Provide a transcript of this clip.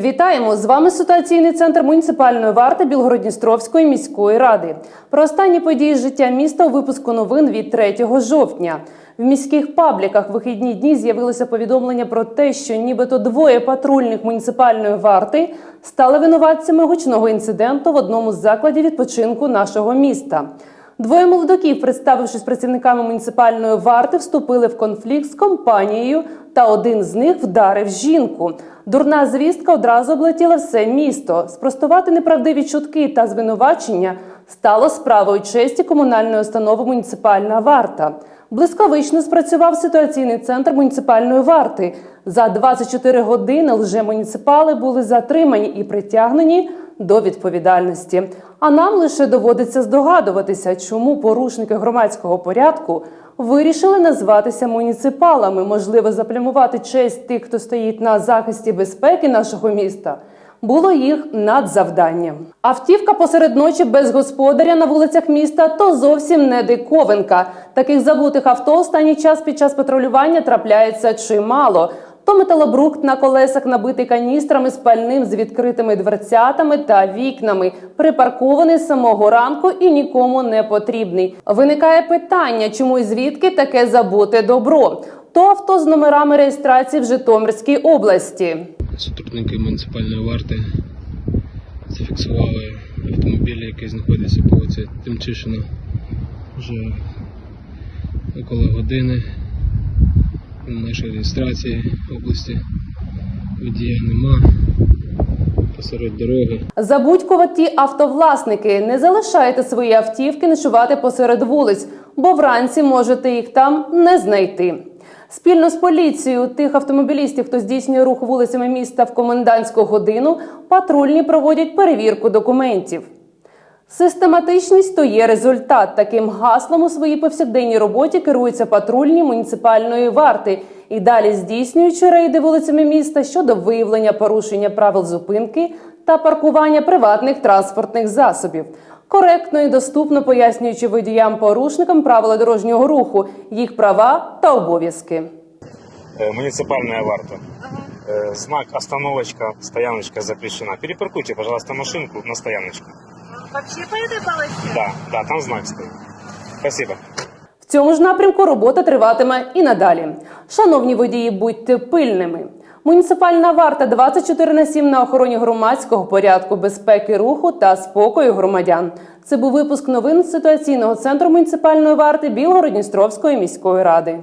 Вітаємо з вами ситуаційний центр муніципальної варти Білгородністровської міської ради. Про останні події життя міста у випуску новин від 3 жовтня. В міських пабліках вихідні дні з'явилося повідомлення про те, що нібито двоє патрульних муніципальної варти стали винуватцями гучного інциденту в одному з закладів відпочинку нашого міста. Двоє молодиків, представившись працівниками муніципальної варти, вступили в конфлікт з компанією, та один з них вдарив жінку. Дурна звістка одразу облетіла все місто. Спростувати неправдиві чутки та звинувачення стало справою честі комунальної установи муніципальна варта. Блискавично спрацював ситуаційний центр муніципальної варти. За 24 години лжемуніципали були затримані і притягнені до відповідальності. А нам лише доводиться здогадуватися, чому порушники громадського порядку вирішили назватися муніципалами, можливо, заплямувати честь тих, хто стоїть на захисті безпеки нашого міста. Було їх надзавданням. Автівка посеред ночі без господаря на вулицях міста то зовсім не диковинка. Таких забутих авто останній час під час патрулювання трапляється чимало. То металобрухт на колесах набитий каністрами з пальним з відкритими дверцятами та вікнами, припаркований з самого ранку і нікому не потрібний. Виникає питання, чому і звідки таке забуте добро? То авто з номерами реєстрації в Житомирській області. Сотрудники муніципальної варти зафіксували автомобіль, який знаходиться по вулиці Тимчишина вже около години. В нашій реєстрації області водія нема посеред дороги. Забудькуваті автовласники, не залишайте свої автівки ночувати посеред вулиць, бо вранці можете їх там не знайти. Спільно з поліцією тих автомобілістів, хто здійснює рух вулицями міста в комендантську годину, патрульні проводять перевірку документів. Систематичність то є результат. Таким гаслом у своїй повсякденній роботі керуються патрульні муніципальної варти і далі здійснюючи рейди вулицями міста щодо виявлення порушення правил зупинки та паркування приватних транспортних засобів. Коректно і доступно пояснюючи водіям-порушникам правила дорожнього руху, їх права та обов'язки. Э, муниципальная варта. Э, Знак остановочка, стояночка запрещена. Перепаркуйте, пожалуйста, машинку на стояночку. Вообще по этой полосе? Да, да, там знак стоит. Спасибо. В цьому ж напрямку робота триватиме і надалі. Шановні водії, будьте пильними. Муніципальна варта 24 на 7 на охороні громадського порядку, безпеки руху та спокою громадян. Це був випуск новин з ситуаційного центру муніципальної варти Білгородністровської міської ради.